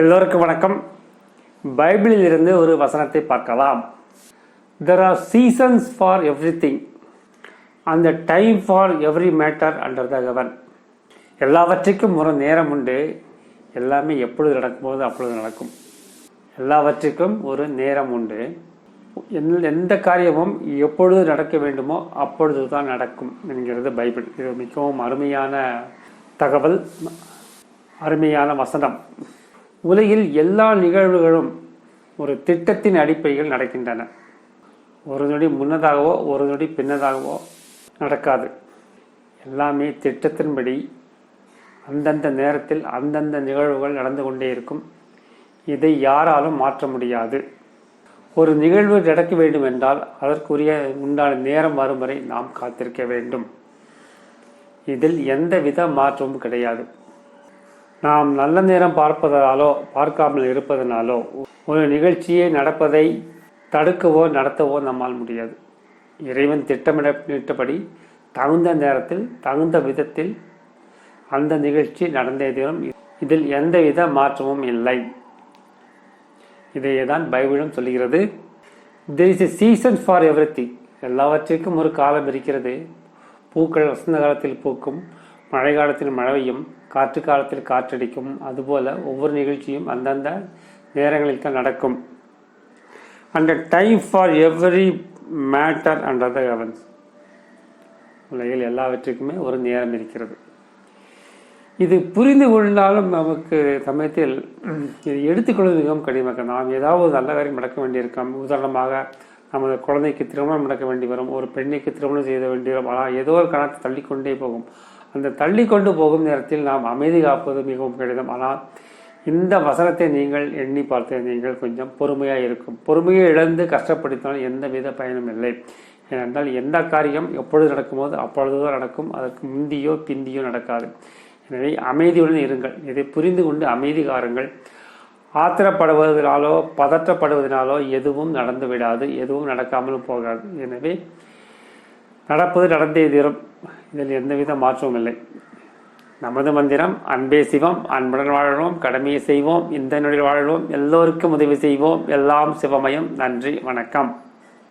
எல்லோருக்கும் வணக்கம். பைபிளில் இருந்து ஒரு வசனத்தை பார்க்கலாம். There are seasons for everything அந்த time for every matter under the heaven எல்லாவற்றிற்கும் ஒரு நேரம் உண்டு. எல்லாமே எப்பொழுது நடக்கும்போது அப்பொழுது நடக்கும். எல்லாவற்றுக்கும் ஒரு நேரம் உண்டு. எந்த காரியமும் எப்பொழுது நடக்க வேண்டுமோ அப்பொழுது தான் நடக்கும் என்கிறது பைபிள். இது மிகவும் அருமையான தகவல் அருமையான வசனம். உலகில் எல்லா நிகழ்வுகளும் ஒரு திட்டத்தின் அடிப்படையில் நடக்கின்றன. ஒரு நொடி முன்னதாகவோ ஒரு நொடி பின்னதாகவோ நடக்காது. எல்லாமே திட்டத்தின்படி அந்தந்த நேரத்தில் அந்தந்த நிகழ்வுகள் நடந்து கொண்டே இருக்கும். இதை யாராலும் மாற்ற முடியாது. ஒரு நிகழ்வு நடக்க வேண்டும் என்றால் அதற்குரிய உண்டான நேரம் வரும் வரை நாம் காத்திருக்க வேண்டும். இதில் எந்தவித மாற்றமும் கிடையாது. நாம் நல்ல நேரம் பார்ப்பதாலோ பார்க்காமல் இருப்பதனாலோ ஒரு நிகழ்ச்சியை நடப்பதை தடுக்கவோ நடத்தவோ நம்மால் முடியாது. இறைவன் திட்டமிடப்பட்டபடி தகுந்த நேரத்தில் தகுந்த விதத்தில் அந்த நிகழ்ச்சி நடந்தே தினம் இதில் எந்தவித மாற்றமும் இல்லை. இதையே தான் பைபிளும் சொல்லுகிறது. There is a season for every எல்லாவற்றிற்கும் ஒரு காலம் இருக்கிறது. பூக்கள் வசந்த காலத்தில் பூக்கும் மழை காலத்தில் மழை காற்று காலத்தில் காற்றடிக்கும். அதுபோல ஒவ்வொரு நிகழ்ச்சியும் அந்தந்த நேரங்களில் தான் நடக்கும். And time for every matter under the heavens உலகில் எல்லாவற்றுக்குமே ஒரு நேரம் இருக்கிறது. இது புரிந்து கொண்டாலும் நமக்கு சமயத்தில் இது எடுத்துக்கொள்வது மிகவும் கடினமாக நாம் ஏதாவது ஒரு நல்ல காரியம் நடக்க வேண்டியிருக்கும். உதாரணமாக நமது குழந்தைக்கு திருமணம் நடக்க வேண்டி வரும். ஒரு பெண்ணுக்கு திருமணம் செய்த வேண்டி வரும். ஆனால் ஏதோ ஒரு கணத்தை தள்ளிக்கொண்டே போகும். அந்த தள்ளி கொண்டு போகும் நேரத்தில் நாம் அமைதி காப்பது மிகவும் கடினம். ஆனால் இந்த வசனத்தை நீங்கள் எண்ணி பார்த்து நீங்கள் கொஞ்சம் பொறுமையாக இருக்கும். பொறுமையை இழந்து கஷ்டப்படுத்தினால் எந்தவித பயனும் இல்லை. ஏனென்றால் எந்த காரியம் எப்பொழுது நடக்கும்போது அப்பொழுதுதான் நடக்கும். அதற்கு முந்தியோ பிந்தியோ நடக்காது. எனவே அமைதியுடன் இருங்கள். இதை புரிந்து கொண்டு அமைதி காருங்கள். ஆத்திரப்படுவதனாலோ பதற்றப்படுவதனாலோ எதுவும் நடந்து விடாது எதுவும் நடக்காமலும் போகாது. எனவே நடப்பது நடந்தே தீரும். இதில் எந்தவித மாற்றமும் இல்லை. நமது மந்திரம் அன்பே சிவம் அன்புடன் வாழணும் கடமையை செய்வோம் இந்த நொடியில் வாழவும் எல்லோருக்கும் உதவி செய்வோம். எல்லாம் சிவமயம். நன்றி வணக்கம்.